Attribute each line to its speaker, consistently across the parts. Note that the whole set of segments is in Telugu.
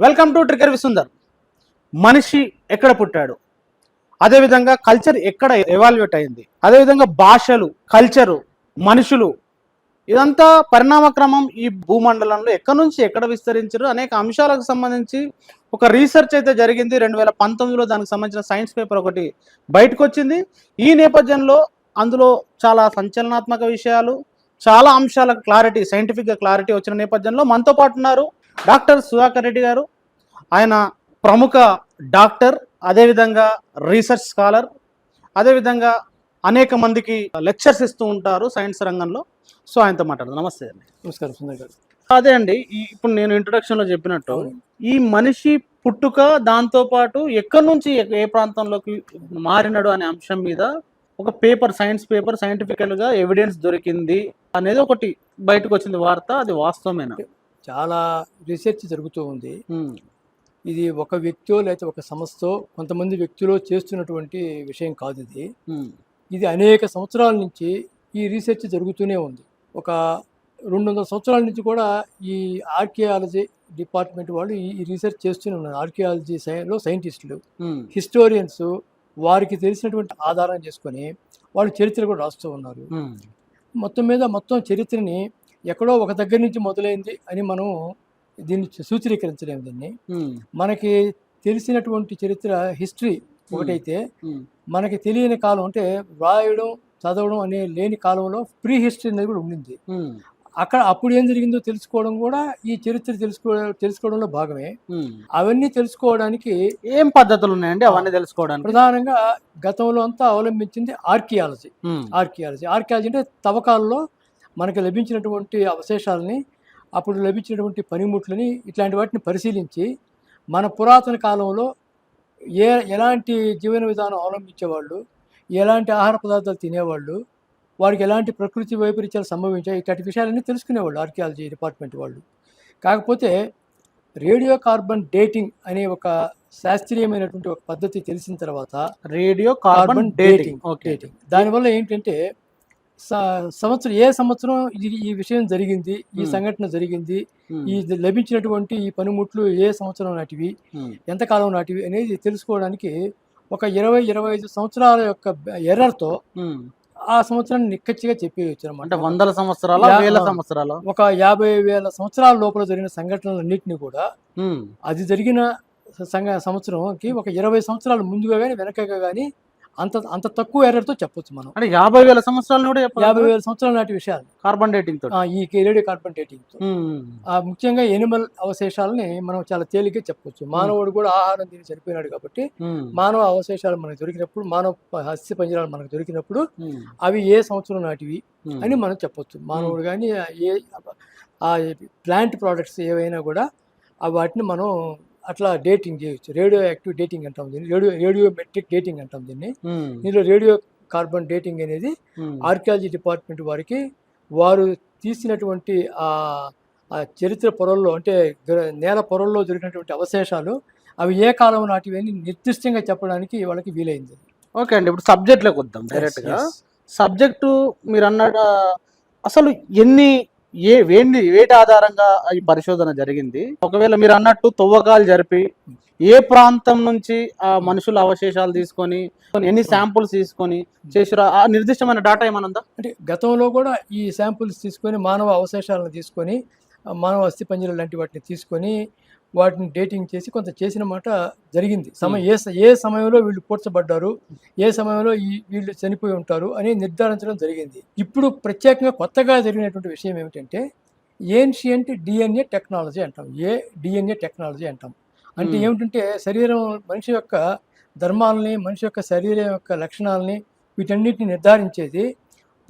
Speaker 1: Welcome to ట్రికర్ విసుందర్. మనిషి ఎక్కడ పుట్టాడు? అదేవిధంగా కల్చర్ ఎక్కడ ఎవాల్యుయేట్ అయింది? అదేవిధంగా భాషలు కల్చరు మనుషులు ఇదంతా పరిణామక్రమం ఈ భూమండలంలో ఎక్కడి నుంచి ఎక్కడ విస్తరించరు అనేక అంశాలకు సంబంధించి ఒక రీసెర్చ్ అయితే జరిగింది రెండు వేల పంతొమ్మిదిలో. దానికి సంబంధించిన సైన్స్ పేపర్ ఒకటి బయటకు వచ్చింది. ఈ నేపథ్యంలో అందులో చాలా సంచలనాత్మక విషయాలు చాలా అంశాలకు క్లారిటీ సైంటిఫిక్గా క్లారిటీ వచ్చిన నేపథ్యంలో మనతో పాటు ఉన్నారు డాక్టర్ సుధాకర్ రెడ్డి గారు ఆయన ప్రముఖ డాక్టర్ అదేవిధంగా రీసెర్చ్ స్కాలర్ అదేవిధంగా అనేక మందికి లెక్చర్స్ ఇస్తూ ఉంటారు సైన్స్ రంగంలో. సో ఆయనతో మాట్లాడదాం. నమస్తే అండి.
Speaker 2: నమస్కారం సుందర్ గారు.
Speaker 1: అదే అండి ఇప్పుడు నేను ఇంట్రొడక్షన్లో చెప్పినట్టు ఈ మనిషి పుట్టుక దాంతో పాటు ఎక్కడి నుంచి ఏ ప్రాంతంలోకి మారినాడు అనే అంశం మీద ఒక పేపర్ సైన్స్ పేపర్ సైంటిఫికల్గా ఎవిడెన్స్ దొరికింది అనేది ఒకటి బయటకు వచ్చింది వార్త అది వాస్తవమేనా?
Speaker 2: చాలా రీసెర్చ్ జరుగుతూ ఉంది. ఇది ఒక వ్యక్తిలో లేకపోతే ఒక సంస్థో కొంతమంది వ్యక్తులు చేస్తున్నటువంటి విషయం కాదు ఇది. ఇది అనేక సంవత్సరాల నుంచి ఈ రీసెర్చ్ జరుగుతూనే ఉంది. ఒక రెండు వందల సంవత్సరాల నుంచి కూడా ఈ ఆర్కియాలజీ డిపార్ట్మెంట్ వాళ్ళు ఈ రీసెర్చ్ చేస్తూనే ఉన్నారు. ఆర్కియాలజీ సైన్లో సైంటిస్టులు. హిస్టోరియన్స్ వారికి తెలిసినటువంటి ఆధారం చేసుకొని వాళ్ళు చరిత్ర కూడా రాస్తూ ఉన్నారు. మొత్తం మీద మొత్తం చరిత్రని ఎక్కడో ఒక దగ్గర నుంచి మొదలైంది అని మనం దీన్ని సూచీకరించలేము దీన్ని. మనకి తెలిసినటువంటి చరిత్ర హిస్టరీ ఒకటైతే మనకి తెలియని కాలం అంటే రాయడం చదవడం అనే లేని కాలంలో ప్రీ హిస్టరీ అనేది కూడా ఉండింది. అక్కడ అప్పుడు ఏం జరిగిందో తెలుసుకోవడం కూడా ఈ చరిత్ర తెలుసుకో తెలుసుకోవడంలో భాగమే. అవన్నీ తెలుసుకోవడానికి
Speaker 1: ఏం పద్ధతులు ఉన్నాయండి అవన్నీ తెలుసుకోవడానికి?
Speaker 2: ప్రధానంగా గతంలో అంతా అవలంబించింది ఆర్కియాలజీ. ఆర్కియాలజీ. ఆర్కియాలజీ అంటే తవ్వకాల్లో మనకు లభించినటువంటి అవశేషాలని అప్పుడు లభించినటువంటి పనిముట్లని ఇట్లాంటి వాటిని పరిశీలించి మన పురాతన కాలంలో ఏ ఎలాంటి జీవన విధానం అవలంబించేవాళ్ళు ఎలాంటి ఆహార పదార్థాలు తినేవాళ్ళు వారికి ఎలాంటి ప్రకృతి వైపరీత్యాలు సంభవించాయి ఇట్లాంటి విషయాలన్నీ తెలుసుకునేవాళ్ళు ఆర్కియాలజీ డిపార్ట్మెంట్ వాళ్ళు. కాకపోతే రేడియో కార్బన్ డేటింగ్ అనే ఒక శాస్త్రీయమైనటువంటి ఒక పద్ధతి తెలిసిన తర్వాత
Speaker 1: radio carbon dating okay.
Speaker 2: Dating. దానివల్ల ఏంటంటే సంవత్సరం ఏ సంవత్సరం ఇది ఈ విషయం జరిగింది ఈ. సంఘటన జరిగింది ఈ లభించినటువంటి ఈ పనిముట్లు ఏ సంవత్సరం నాటివి ఎంతకాలం నాటివి అనేది తెలుసుకోవడానికి ఒక ఇరవై ఇరవై ఐదు సంవత్సరాల యొక్క ఎర్రర్తో. ఆ సంవత్సరాన్ని నిక్కచ్చిగా చెప్పేయచ్చు అనమాట
Speaker 1: అంటే వందల సంవత్సరాల వేల. సంవత్సరాల
Speaker 2: ఒక యాభై వేల సంవత్సరాల లోపల జరిగిన సంఘటనలన్నింటినీ కూడా అది జరిగిన సంఘ సంవత్సరంకి ఒక ఇరవై సంవత్సరాలు ముందుగా కానీ వెనకగా కానీ అంత అంత తక్కువ ఎర్రర్తో చెప్పొచ్చు మనం.
Speaker 1: అంటే యాభై వేల సంవత్సరాలు కూడా
Speaker 2: యాభై? వేల సంవత్సరాల నాటి విషయాలు.
Speaker 1: కార్బన్ డేటింగ్
Speaker 2: ఆ, ఈ రేడియో కార్బన్ డేటింగ్
Speaker 1: ఉమ్,
Speaker 2: ముఖ్యంగా ఎనిమల్ అవశేషాలని మనం చాలా తేలిగ్గా చెప్పొచ్చు. మానవుడు కూడా ఆహారం తిని చనిపోయినాడు కాబట్టి మానవ అవశేషాలు మనకు దొరికినప్పుడు మానవ అస్థి పంజరాలు మనకు దొరికినప్పుడు అవి ఏ సంవత్సరం నాటివి అని మనం చెప్పొచ్చు. మానవుడు కానీ ఏ ఆ ప్లాంట్ ప్రోడక్ట్స్ ఏవైనా కూడా వాటిని మనం అట్లా డేటింగ్ చేయొచ్చు. రేడియో యాక్టివ్ డేటింగ్ అంటాం దీన్ని. రేడియో రేడియో మెట్రిక్ డేటింగ్ అంటాం దీన్ని. దీనిలో రేడియో కార్బన్ డేటింగ్ అనేది ఆర్కియాలజీ డిపార్ట్మెంట్ వారికి వారు తీసినటువంటి ఆ చరిత్ర పొరల్లో అంటే నేల పొరల్లో జరిగినటువంటి అవశేషాలు అవి ఏ కాలం నాటివి అని నిర్దిష్టంగా చెప్పడానికి వాళ్ళకి వీలైంది.
Speaker 1: ఓకే అండి. ఇప్పుడు సబ్జెక్ట్లోకి వద్దాం. డైరెక్ట్గా
Speaker 2: Yes, yes.
Speaker 1: సబ్జెక్టు మీరు అన్నాడు అసలు ఎన్ని ఏ వేండి వేటి ఆధారంగా ఈ పరిశోధన జరిగింది. ఒకవేళ మీరు అన్నట్టు తవ్వకాలు జరిపి ఏ ప్రాంతం నుంచి ఆ మనుషుల అవశేషాలు తీసుకొని ఎన్ని శాంపుల్స్ తీసుకొని చేసిరా ఆ నిర్దిష్టమైన డాటా ఏమైనా ఉందా?
Speaker 2: అంటే గతంలో కూడా ఈ శాంపుల్స్ తీసుకొని మానవ అవశేషాలను తీసుకొని ఆ మానవ అస్థిపంజరం లాంటి వాటిని తీసుకొని వాటిని డేటింగ్ చేసి కొంత చేసిన మాట జరిగింది. సమయం ఏ ఏ సమయంలో వీళ్ళు పూడ్చబడ్డారు ఏ సమయంలో ఈ వీళ్ళు చనిపోయి ఉంటారు అని నిర్ధారించడం జరిగింది. ఇప్పుడు ప్రత్యేకంగా కొత్తగా జరిగినటువంటి విషయం ఏమిటంటే ఏన్షియంట్ డిఎన్ఏ టెక్నాలజీ అంటాం. ఏ డిఎన్ఏ టెక్నాలజీ అంటాం. అంటే. ఏమిటంటే శరీరం మనిషి యొక్క ధర్మాలని మనిషి యొక్క శరీరం యొక్క లక్షణాలని వీటన్నిటిని నిర్ధారించేది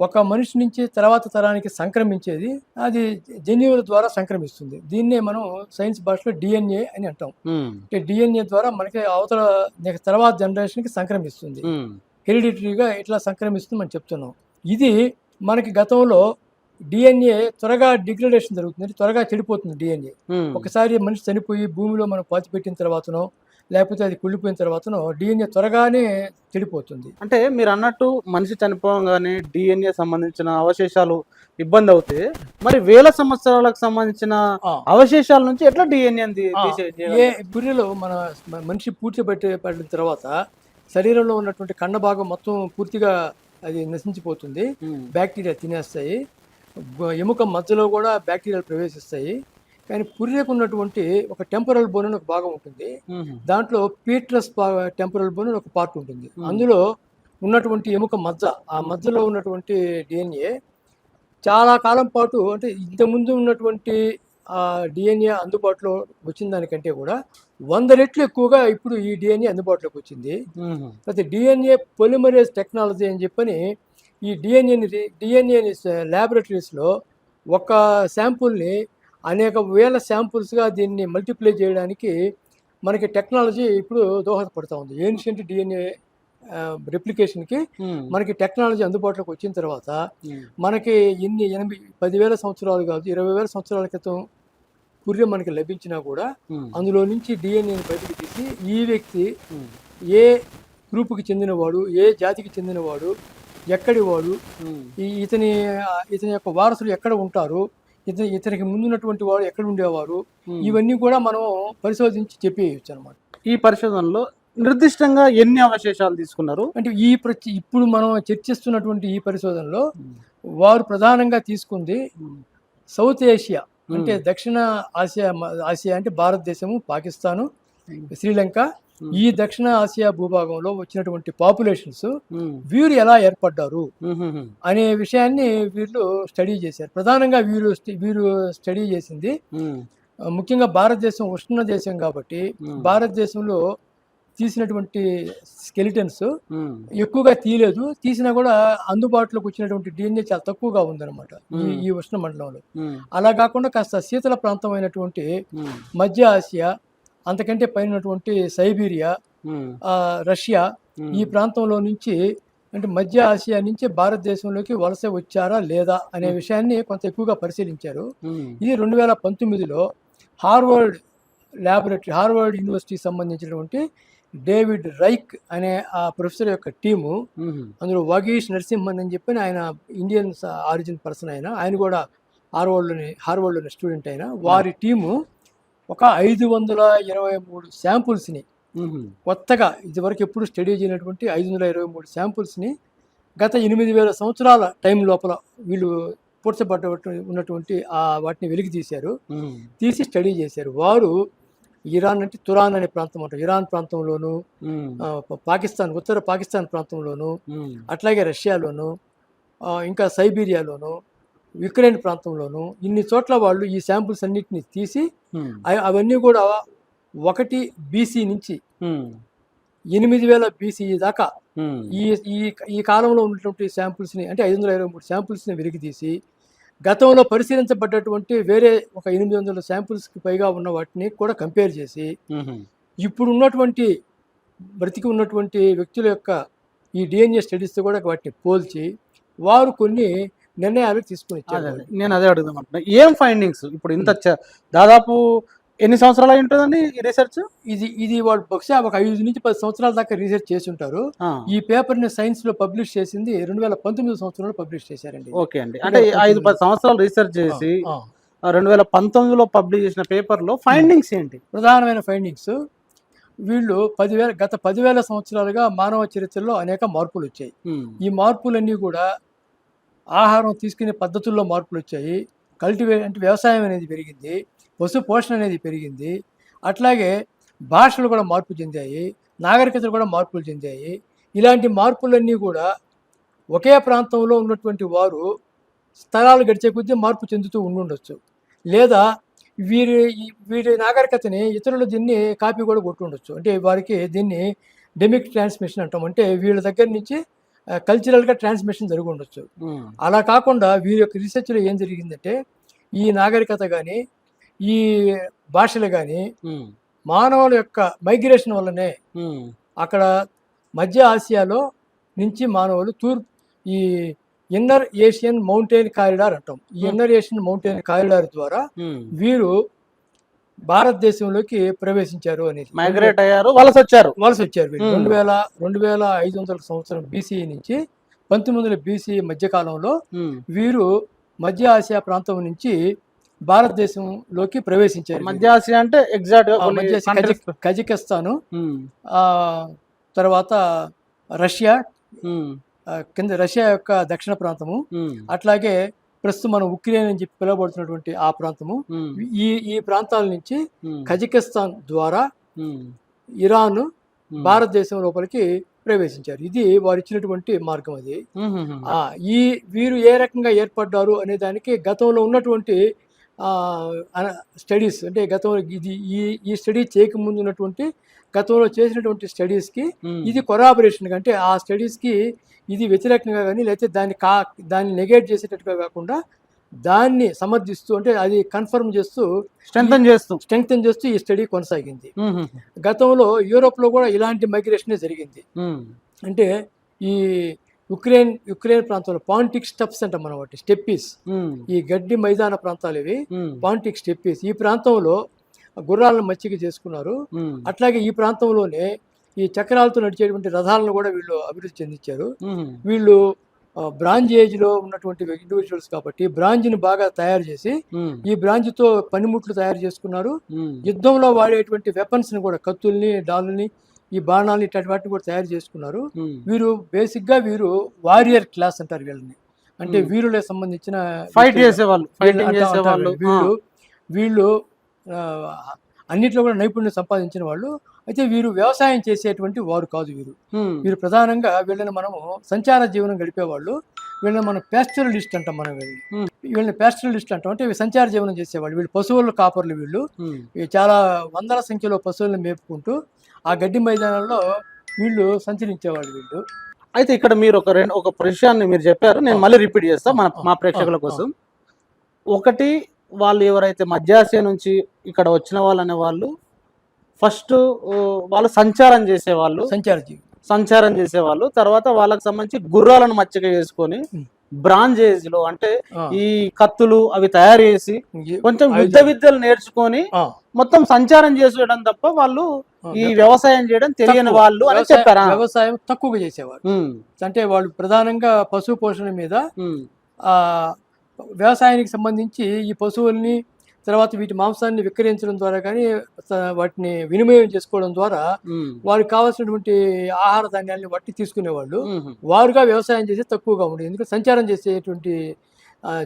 Speaker 2: ఒక మనిషి నుంచి తర్వాత తరానికి సంక్రమించేది అది జన్యువుల ద్వారా సంక్రమిస్తుంది. దీన్నే మనం సైన్స్ భాషలో డిఎన్ఏ అని అంటాం. అంటే డిఎన్ఏ ద్వారా మనకి అవతల తర్వాత జనరేషన్కి సంక్రమిస్తుంది. హెరిడిటరీగా ఇట్లా సంక్రమిస్తుంది మనం చెప్తున్నాం. ఇది మనకి గతంలో డిఎన్ఏ త్వరగా డిగ్రేడేషన్ జరుగుతుంది. త్వరగా చెడిపోతుంది డిఎన్ఏ. ఒకసారి మనిషి చనిపోయి భూమిలో మనం పాతిపెట్టిన తర్వాతనో లేకపోతే అది కుళ్ళిపోయిన తర్వాతనో డిఎన్ఏ త్వరగానే చెడిపోతుంది.
Speaker 1: అంటే మీరు అన్నట్టు మనిషి చనిపోగానే డిఎన్ఏ సంబంధించిన అవశేషాలు ఇబ్బంది అవుతే మరి వేల సంవత్సరాలకు సంబంధించిన అవశేషాల నుంచి ఎట్లా డిఎన్ఏ
Speaker 2: ఏ పుర్రెలో మన మనిషి పూర్తి పట్టి పడిన తర్వాత శరీరంలో ఉన్నటువంటి కండ భాగం మొత్తం పూర్తిగా అది నశించిపోతుంది. బ్యాక్టీరియా తినేస్తాయి. ఎముక మధ్యలో కూడా బ్యాక్టీరియాలు ప్రవేశిస్తాయి. కానీ పుర్రెకు ఉన్నటువంటి ఒక టెంపరల్ బోన్ అని ఒక భాగం ఉంటుంది. దాంట్లో పీట్రస్ టెంపరల్ బోన్ అని ఒక పార్ట్ ఉంటుంది. అందులో ఉన్నటువంటి ఎముక మజ్జ ఆ మధ్యలో ఉన్నటువంటి డిఎన్ఏ చాలా కాలం పాటు అంటే ఇంతకుముందు ఉన్నటువంటి ఆ డిఎన్ఏ అందుబాటులో వచ్చిన దానికంటే కూడా వంద రెట్లు ఎక్కువగా ఇప్పుడు ఈ డిఎన్ఏ అందుబాటులోకి వచ్చింది. అయితే డిఎన్ఏ పొలిమరేజ్ టెక్నాలజీ అని చెప్పని ఈ డిఎన్ఏని డిఎన్ఏని ల్యాబొరేటరీస్లో ఒక శాంపుల్ని అనేక వేల శాంపుల్స్గా దీన్ని మల్టిప్లై చేయడానికి మనకి టెక్నాలజీ ఇప్పుడు దోహదపడుతూ ఉంది. ఏన్షియంట్ డిఎన్ఏ రెప్లికేషన్కి మనకి టెక్నాలజీ అందుబాటులోకి వచ్చిన తర్వాత మనకి ఎన్ని ఎనభై పదివేల సంవత్సరాలు కాదు ఇరవై వేల సంవత్సరాల క్రితం పుర్రె మనకి లభించినా కూడా అందులో నుంచి డిఎన్ఏని బయటకు తీసి ఈ వ్యక్తి ఏ గ్రూపుకి చెందినవాడు ఏ జాతికి చెందినవాడు ఎక్కడి వాడు ఈ ఇతని ఇతని యొక్క వారసులు ఎక్కడ ఉంటారు ఇతని ఇతనికి ముందున్నటువంటి వాడు ఎక్కడ ఉండేవారు ఇవన్నీ కూడా మనం పరిశోధించి చెప్పేయచ్చు అనమాట
Speaker 1: ఈ పరిశోధనలో నిర్దిష్టంగా ఎన్ని అవశేషాలు తీసుకున్నారు?
Speaker 2: అంటే ఈ ప్రతి ఇప్పుడు మనం చర్చిస్తున్నటువంటి ఈ పరిశోధనలో వారు ప్రధానంగా తీసుకుంది సౌత్ ఏషియా అంటే దక్షిణ ఆసియా ఆసియా అంటే భారతదేశము పాకిస్తాను శ్రీలంక ఈ దక్షిణ ఆసియా భూభాగంలో వచ్చినటువంటి పాపులేషన్స్ వీరు ఎలా ఏర్పడ్డారు అనే విషయాన్ని వీళ్ళు స్టడీ చేశారు. ప్రధానంగా వీరు వీరు స్టడీ చేసింది ముఖ్యంగా భారతదేశం ఉష్ణ దేశం కాబట్టి భారతదేశంలో తీసినటువంటి స్కెలిటన్స్ ఎక్కువగా తీయలేదు. తీసినా కూడా అందుబాటులోకి వచ్చినటువంటి డిఎన్ఏ చాలా తక్కువగా ఉందన్నమాట ఈ. ఈ ఉష్ణ మండలంలో. అలా కాకుండా కాస్త శీతల ప్రాంతమైనటువంటి మధ్య ఆసియా అంతకంటే పైన ఉన్నటువంటి సైబీరియా ఆ, రష్యా ఈ ప్రాంతంలో నుంచి అంటే మధ్య ఆసియా నుంచి భారతదేశంలోకి వలస వచ్చారా లేదా అనే విషయాన్ని కొంత ఎక్కువగా పరిశీలించారు. ఇది రెండు వేల పంతొమ్మిదిలో హార్వర్డ్ ల్యాబొరేటరీ హార్వర్డ్ యూనివర్సిటీకి సంబంధించినటువంటి డేవిడ్ రైక్ అనే ఆ ప్రొఫెసర్ యొక్క టీము అందులో వగీష్ నరసింహన్ అని చెప్పి ఆయన ఇండియన్ ఆరిజిన్ పర్సన్ ఆయన. ఆయన కూడా హార్వర్డ్లోని హార్వర్డ్లోని స్టూడెంట్ అయిన వారి టీము ఒక ఐదు వందల ఇరవై మూడు శాంపుల్స్ని కొత్తగా ఇదివరకు ఎప్పుడు స్టడీ చేయనటువంటి ఐదు వందల ఇరవై మూడు శాంపుల్స్ని గత ఎనిమిది వేల సంవత్సరాల టైం లోపల వీళ్ళు పూడ్చబడ్డ ఉన్నటువంటి ఆ వాటిని వెలికి తీశారు. తీసి స్టడీ చేశారు. వారు ఇరాన్ అంటే తురాన్ అనే ప్రాంతం అంటారు ఇరాన్ ప్రాంతంలోను పాకిస్తాన్ ఉత్తర పాకిస్తాన్ ప్రాంతంలోను అట్లాగే రష్యాలోను ఇంకా సైబీరియాలోను యుక్రెయిన్ ప్రాంతంలోను ఇన్ని చోట్ల వాళ్ళు ఈ శాంపుల్స్ అన్నిటిని తీసి అవి- అవన్నీ కూడా ఒకటి బీసీ నుంచి ఎనిమిది వేల బీసీ దాకా ఈ ఈ ఈ కాలంలో ఉన్నటువంటి శాంపుల్స్ని అంటే ఐదు వందల ఇరవై మూడు శాంపుల్స్ని వెలికి తీసి గతంలో పరిశీలించబడ్డటువంటి వేరే ఒక ఎనిమిది వందల శాంపుల్స్కి పైగా ఉన్న వాటిని కూడా కంపేర్ చేసి ఇప్పుడు ఉన్నటువంటి బ్రతికి ఉన్నటువంటి వ్యక్తుల యొక్క ఈ డిఎన్ఏ స్టడీస్తో కూడా వాటిని పోల్చి వారు కొన్ని నిర్ణయాలు తీసుకుని.
Speaker 1: నేను అదే అడుగుదాం అంటున్నా ఏం ఫైండింగ్స్ ఇప్పుడు ఇంత దాదాపు ఎన్ని సంవత్సరాలు అయి ఉంటుందండి ఈ రీసెర్చ్
Speaker 2: ఇది ఇది వాళ్ళు బహుశా ఒక ఐదు నుంచి పది సంవత్సరాల దాకా రీసెర్చ్ చేసి ఉంటారు. ఈ పేపర్ని సైన్స్లో పబ్లిష్ చేసింది రెండు వేల పంతొమ్మిది సంవత్సరంలో పబ్లిష్ చేశారండి.
Speaker 1: ఓకే అండి. అంటే ఐదు పది సంవత్సరాలు రీసెర్చ్ చేసి రెండు వేల పంతొమ్మిదిలో పబ్లిష్ చేసిన పేపర్లో ఫైండింగ్స్ ఏంటి?
Speaker 2: ప్రధానమైన ఫైండింగ్స్ వీళ్ళు పదివేల గత పదివేల సంవత్సరాలుగా మానవ చరిత్రలో అనేక మార్పులు వచ్చాయి. ఈ మార్పులన్నీ కూడా ఆహారం తీసుకునే పద్ధతుల్లో మార్పులు వచ్చాయి. కల్టివే అంటే వ్యవసాయం అనేది పెరిగింది. పశు పోషణ అనేది పెరిగింది. అట్లాగే భాషలు కూడా మార్పు చెందాయి. నాగరికతలు కూడా మార్పులు చెందాయి. ఇలాంటి మార్పులన్నీ కూడా ఒకే ప్రాంతంలో ఉన్నటువంటి వారు స్థలాలు గడిచే కొద్దీ మార్పు చెందుతూ ఉండుండొచ్చు. లేదా వీరి వీరి నాగరికతని ఇతరులు దీన్ని కాపీ కూడా కొట్టుండొచ్చు. అంటే వారికి దీన్ని డెమిక్ ట్రాన్స్మిషన్ అంటాం. అంటే వీళ్ళ దగ్గర నుంచి కల్చరల్గా ట్రాన్స్మిషన్ జరిగి ఉండొచ్చు అలా కాకుండా వీరి యొక్క రీసెర్చ్లో ఏం జరిగిందంటే ఈ నాగరికత కానీ ఈ భాషలు కానీ మానవుల యొక్క మైగ్రేషన్ వల్లనే అక్కడ మధ్య ఆసియాలో నుంచి మానవులు తూర్పు ఈ ఇన్నర్ ఏషియన్ మౌంటైన్ కారిడార్ అంటాం. ఈ ఇన్నర్ ఏషియన్ మౌంటైన్ కారిడార్ ద్వారా వీరు భారతదేశంలోకి ప్రవేశించారు అనేది
Speaker 1: మైగ్రేట్ అయ్యారు వలస వచ్చారు
Speaker 2: వలస వచ్చారు
Speaker 1: Hmm.
Speaker 2: రెండు వేల రెండు వేల ఐదు వందల సంవత్సరం బీసీ నుంచి పంతొమ్మిది వందల బీసీ మధ్యకాలంలో
Speaker 1: ఉమ్.
Speaker 2: వీరు మధ్య ఆసియా ప్రాంతం నుంచి భారతదేశంలోకి ప్రవేశించారు.
Speaker 1: మధ్య ఆసియా అంటే ఎగ్జాక్ట్
Speaker 2: కజకిస్తాను. ఆ, తర్వాత రష్యా కింద రష్యా యొక్క దక్షిణ ప్రాంతము. అట్లాగే ప్రస్తుతం మనం ఉక్రెయిన్ అని చెప్పి పిలువబడుతున్నటువంటి ఆ ప్రాంతము. ఈ ఈ ప్రాంతాల నుంచి. కజకిస్తాన్ ద్వారా. ఇరాన్. భారతదేశం లోపలికి ప్రవేశించారు ఇది వారు ఇచ్చినటువంటి మార్గం అది ఈ వీరు ఏ రకంగా ఏర్పడ్డారు అనే దానికి గతంలో ఉన్నటువంటి స్టడీస్ అంటే గతంలో ఇది ఈ ఈ స్టడీ చేయకముందు ఉన్నటువంటి గతంలో చేసినటువంటి స్టడీస్కి. ఇది కొరాబరేషన్ అంటే ఆ స్టడీస్కి ఇది వ్యతిరేకంగా కానీ లేకపోతే దాన్ని కా దాన్ని నెగేట్ చేసేటట్టుగా కాకుండా దాన్ని సమర్థిస్తూ అంటే అది కన్ఫర్మ్ చేస్తూ
Speaker 1: స్ట్రెంథన్ చేస్తూ
Speaker 2: స్ట్రెంగ్తన్ చేస్తూ ఈ స్టడీ కొనసాగింది. గతంలో యూరోప్లో కూడా ఇలాంటి మైగ్రేషనే జరిగింది. అంటే ఈ యుక్రెయిన్ యుక్రెయిన్ ప్రాంతంలో పాంటిక్ స్టెప్స్ అంటాం మనం వాటి స్టెప్పీస్. ఈ గడ్డి మైదాన ప్రాంతాలు ఇవి. పాంటిక్ స్టెప్పీస్ ఈ ప్రాంతంలో గుర్రాలను మచ్చిక చేసుకున్నారు. అట్లాగే ఈ ప్రాంతంలోనే ఈ చక్రాలతో నడిచేటువంటి రథాలను కూడా వీళ్ళు అభివృద్ధి చెందించారు. వీళ్ళు బ్రాంజ్ ఏజ్లో ఉన్నటువంటి ఇండివిజువల్స్ కాబట్టి బ్రాంజ్ని బాగా తయారు చేసి. ఈ బ్రాంజ్తో పనిముట్లు తయారు చేసుకున్నారు. యుద్ధంలో వాడేటువంటి వెపన్స్ని కూడా కత్తుల్ని డాల్ని ఈ బాణాలని ఇట్లాంటి వాటిని కూడా తయారు చేసుకున్నారు. వీరు బేసిక్గా వీరు వారియర్ క్లాస్ అంటారు వీళ్ళని అంటే. వీరులకు సంబంధించిన
Speaker 1: ఫైట్. చేసేవాళ్ళు
Speaker 2: వీళ్ళు వీళ్ళు అన్నిట్లో కూడా నైపుణ్యం సంపాదించిన వాళ్ళు. అయితే వీరు వ్యవసాయం చేసేటువంటి వారు కాదు వీరు. వీరు ప్రధానంగా వీళ్ళని మనము సంచార జీవనం గడిపేవాళ్ళు. వీళ్ళని మనం ప్యాస్టరలిస్ట్ అంటాం మనం వీళ్ళని. వీళ్ళని ప్యాస్టరలిస్ట్ అంటాం. అంటే సంచార జీవనం చేసేవాళ్ళు. వీళ్ళు పశువుల కాపర్లు వీళ్ళు. చాలా వందల సంఖ్యలో పశువులను మేపుకుంటూ ఆ గడ్డి మైదానాల్లో వీళ్ళు సంచరించేవాళ్ళు వీళ్ళు.
Speaker 1: అయితే ఇక్కడ మీరు ఒక రెండు ఒక విషయాన్ని మీరు చెప్పారు. నేను మళ్ళీ రిపీట్ చేస్తా మన మా ప్రేక్షకుల కోసం. ఒకటి వాళ్ళు ఎవరైతే మధ్యాసియా నుంచి ఇక్కడ వచ్చిన వాళ్ళు అనే వాళ్ళు ఫస్ట్ వాళ్ళు సంచారం చేసేవాళ్ళు.
Speaker 2: సంచార
Speaker 1: సంచారం చేసేవాళ్ళు. తర్వాత వాళ్ళకి సంబంధించి గుర్రాలను మచ్చిక చేసుకొని. బ్రాంజ్ ఏజ్లో అంటే ఈ కత్తులు అవి తయారు చేసి కొంచెం. యుద్ధ విద్యలు నేర్చుకొని మొత్తం సంచారం చేసేయడం తప్ప వాళ్ళు ఈ వ్యవసాయం చేయడం తెలియని. వాళ్ళు అని
Speaker 2: వ్యవసాయ-
Speaker 1: చెప్పారా.
Speaker 2: వ్యవసాయం తక్కువగా చేసేవారు
Speaker 1: ఉమ్,
Speaker 2: అంటే వాళ్ళు ప్రధానంగా పశు పోషణ మీద వ్యవసాయానికి సంబంధించి ఈ పశువుల్ని తర్వాత వీటి మాంసాన్ని విక్రయించడం ద్వారా కానీ వాటిని వినిమయం చేసుకోవడం ద్వారా వారికి కావాల్సినటువంటి ఆహార ధాన్యాన్ని వట్టి తీసుకునేవాళ్ళు. వారుగా వ్యవసాయం చేసి తక్కువగా ఉండేది. ఎందుకంటే సంచారం చేసేటువంటి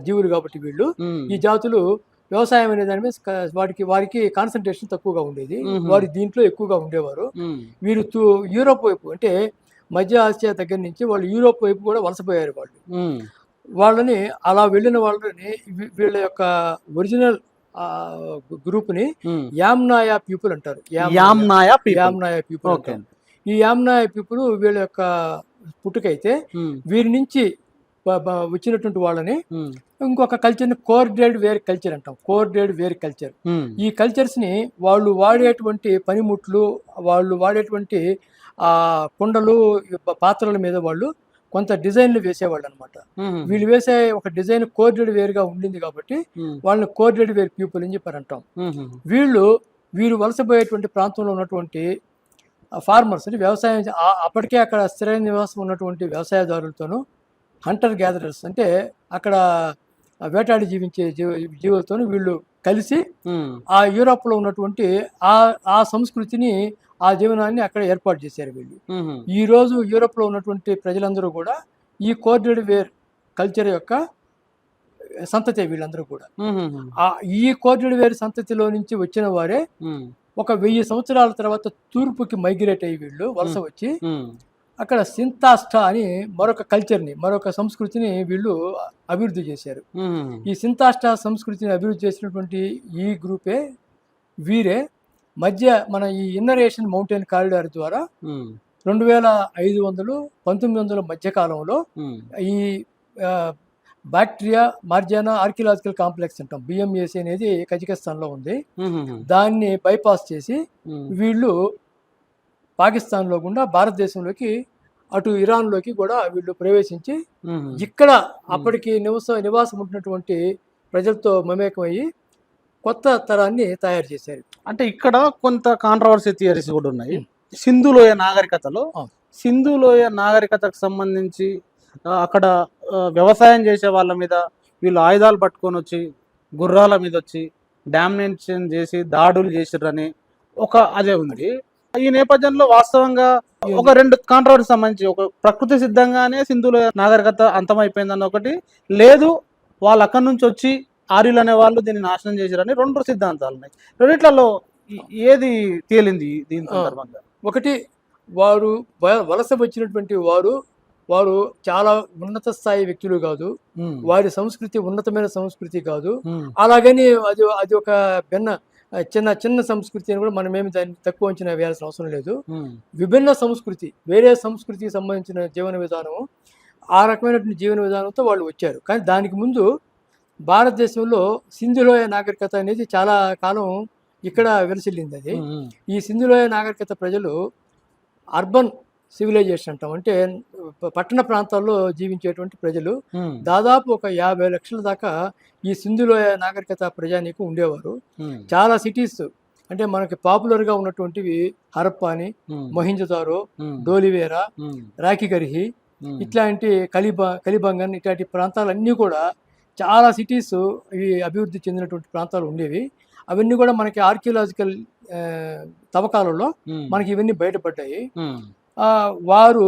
Speaker 2: జీవులు కాబట్టి వీళ్ళు. ఈ జాతులు వ్యవసాయం అనే దాని మీద వాటికి వారికి కాన్సన్ట్రేషన్ తక్కువగా ఉండేది. వారి దీంట్లో ఎక్కువగా ఉండేవారు. వీరు తూ యూరోప్ వైపు అంటే మధ్య ఆసియా దగ్గర నుంచి వాళ్ళు యూరోప్ వైపు కూడా వలసపోయారు వాళ్ళు. వాళ్ళని అలా వెళ్ళిన వాళ్ళని వీళ్ళ యొక్క ఒరిజినల్ గ్రూప్ని
Speaker 1: ఉమ్.
Speaker 2: యామ్నాయా పీపుల్ అంటారు. Yamnaya- people. ఈ యామ్నాయా పీపుల్ వీళ్ళ యొక్క పుట్టుకైతే వీరి నుంచి వచ్చినటువంటి వాళ్ళని ఇంకొక కల్చర్ని కోర్డేడ్ వేర్ కల్చర్ అంటాం. Corded ware culture. ఈ కల్చర్స్ని వాళ్ళు వాడేటువంటి పనిముట్లు వాళ్ళు వాడేటువంటి ఆ కుండలు పాత్రల మీద వాళ్ళు కొంత డిజైన్లు వేసేవాళ్ళు అనమాట వీళ్ళు వేసే ఒక డిజైన్ కోర్డెడ్ వేర్గా ఉండింది కాబట్టి వాళ్ళని కోర్డెడ్ వేర్ పీపుల్ అని చెప్పారు అంటాం. వీళ్ళు వీరు వలసపోయేటువంటి ప్రాంతంలో ఉన్నటువంటి ఫార్మర్స్ అంటే వ్యవసాయం అప్పటికే అక్కడ స్థిర నివాసం ఉన్నటువంటి వ్యవసాయదారులతోనూ హంటర్ గ్యాదరర్స్ అంటే అక్కడ వేటాడి జీవించే జీవ జీవులతోనూ వీళ్ళు కలిసి ఆ యూరోప్లో ఉన్నటువంటి ఆ ఆ సంస్కృతిని ఆ జీవనాన్ని అక్కడ ఏర్పాటు చేశారు వీళ్ళు. ఈ రోజు యూరోప్లో ఉన్నటువంటి ప్రజలందరూ కూడా ఈ కోర్డెడ్ వేర్ కల్చర్ యొక్క సంతతి వీళ్ళందరూ కూడా. ఆ ఈ కోర్డెడ్ వేర్ సంతతిలో నుంచి వచ్చిన వారే ఒక వెయ్యి సంవత్సరాల తర్వాత తూర్పుకి మైగ్రేట్ అయ్యి వీళ్ళు వలస వచ్చి అక్కడ సింతాష్టా అని మరొక కల్చర్ని మరొక సంస్కృతిని వీళ్ళు అభివృద్ధి చేశారు. ఈ సింతాష్టా సంస్కృతిని అభివృద్ధి చేసినటువంటి ఈ గ్రూపే వీరే. మధ్య మన ఈ ఇన్నర్ ఏషియన్ మౌంటైన్ కారిడార్ ద్వారా రెండు వేల ఐదు వందలు పంతొమ్మిది వందల మధ్యకాలంలో
Speaker 1: ఉమ్,
Speaker 2: ఈ ఆ, బాక్టీరియా మార్జానా ఆర్కియలాజికల్ కాంప్లెక్స్ అంటాం. బిఎంఏసి అనేది కజకిస్తాన్లో ఉంది. దాన్ని బైపాస్ చేసి వీళ్ళు పాకిస్తాన్లో గుండా భారతదేశంలోకి అటు ఇరాన్లోకి కూడా వీళ్ళు ప్రవేశించి ఇక్కడ అప్పటికి నివాస నివాసం ఉంటున్నటువంటి ప్రజలతో మమేకమయ్యి కొత్త తరాన్ని తయారు చేశారు.
Speaker 1: అంటే ఇక్కడ కొంత కాంట్రవర్సీ థియరీస్ కూడా ఉన్నాయి. సింధులోయ నాగరికతలో. సింధులోయ నాగరికతకు సంబంధించి అక్కడ వ్యవసాయం చేసే వాళ్ళ మీద వీళ్ళు ఆయుధాలు పట్టుకొని వచ్చి గుర్రాల మీద వచ్చి డామినేషన్ చేసి దాడులు చేసిర్రని ఒక అదే ఉంది. ఈ నేపథ్యంలో వాస్తవంగా ఒక రెండు కాంట్రవర్సీ సంబంధించి ఒక ప్రకృతి సిద్ధంగానే సింధులోయ నాగరికత అంతమైపోయిందని ఒకటి. లేదు వాళ్ళు అక్కడి నుంచి వచ్చి ఆర్యులు అనే వాళ్ళు దీన్ని నాశనం చేసిరని రెండు సిద్ధాంతాలు ఉన్నాయి రెండిట్లలో ఏది తేలింది దీని. సందర్భంగా?
Speaker 2: ఒకటి వారు వలస వచ్చినటువంటి వారు వారు చాలా ఉన్నత స్థాయి వ్యక్తులు కాదు. వారి సంస్కృతి ఉన్నతమైన సంస్కృతి కాదు. అలాగని అది అది ఒక భిన్న చిన్న చిన్న సంస్కృతి అని కూడా మనమేమి దాన్ని తక్కువ అంచనా వేయాల్సిన అవసరం లేదు. విభిన్న సంస్కృతి వేరే సంస్కృతికి సంబంధించిన జీవన విధానం ఆ రకమైనటువంటి జీవన విధానంతో వాళ్ళు వచ్చారు. కానీ దానికి ముందు భారతదేశంలో సింధులోయ నాగరికత అనేది చాలా కాలం ఇక్కడ విలసిల్లింది అది. ఈ సింధులోయ నాగరికత ప్రజలు అర్బన్ సివిలైజేషన్ అంటాం. అంటే పట్టణ ప్రాంతాల్లో జీవించేటువంటి ప్రజలు దాదాపు ఒక యాభై లక్షల దాకా ఈ సింధులోయ నాగరికత ప్రజానీకం ఉండేవారు. చాలా సిటీస్ అంటే మనకి పాపులర్గా ఉన్నటువంటివి హరప్ప అని
Speaker 1: ఉమ్,
Speaker 2: మొహింజదారో డోలివేరా
Speaker 1: ఉమ్,
Speaker 2: ఇట్లాంటి కలిబా కలిబంగన్ ఇట్లాంటి ప్రాంతాలన్నీ కూడా చాలా సిటీస్ ఇవి అభివృద్ధి చెందినటువంటి ప్రాంతాలు ఉండేవి. అవన్నీ కూడా మనకి ఆర్కియలాజికల్ తవ్వకాలలో మనకి ఇవన్నీ బయటపడ్డాయి. వారు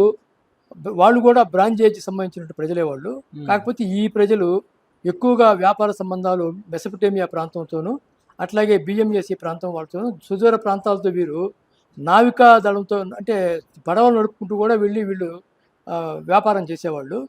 Speaker 2: వాళ్ళు కూడా బ్రాంజ్ ఏజ్ సంబంధించినటువంటి ప్రజలే వాళ్ళు. కాకపోతే ఈ ప్రజలు ఎక్కువగా వ్యాపార సంబంధాలు మెసపటేమియా ప్రాంతంతోనూ అట్లాగే బిఎంఎస్సి ప్రాంతం వాళ్ళతోనూ సుదూర ప్రాంతాలతో వీరు నావికా దళంతో అంటే పడవలు నడుపుకుంటూ కూడా వెళ్ళి వీళ్ళు వ్యాపారం చేసేవాళ్ళు.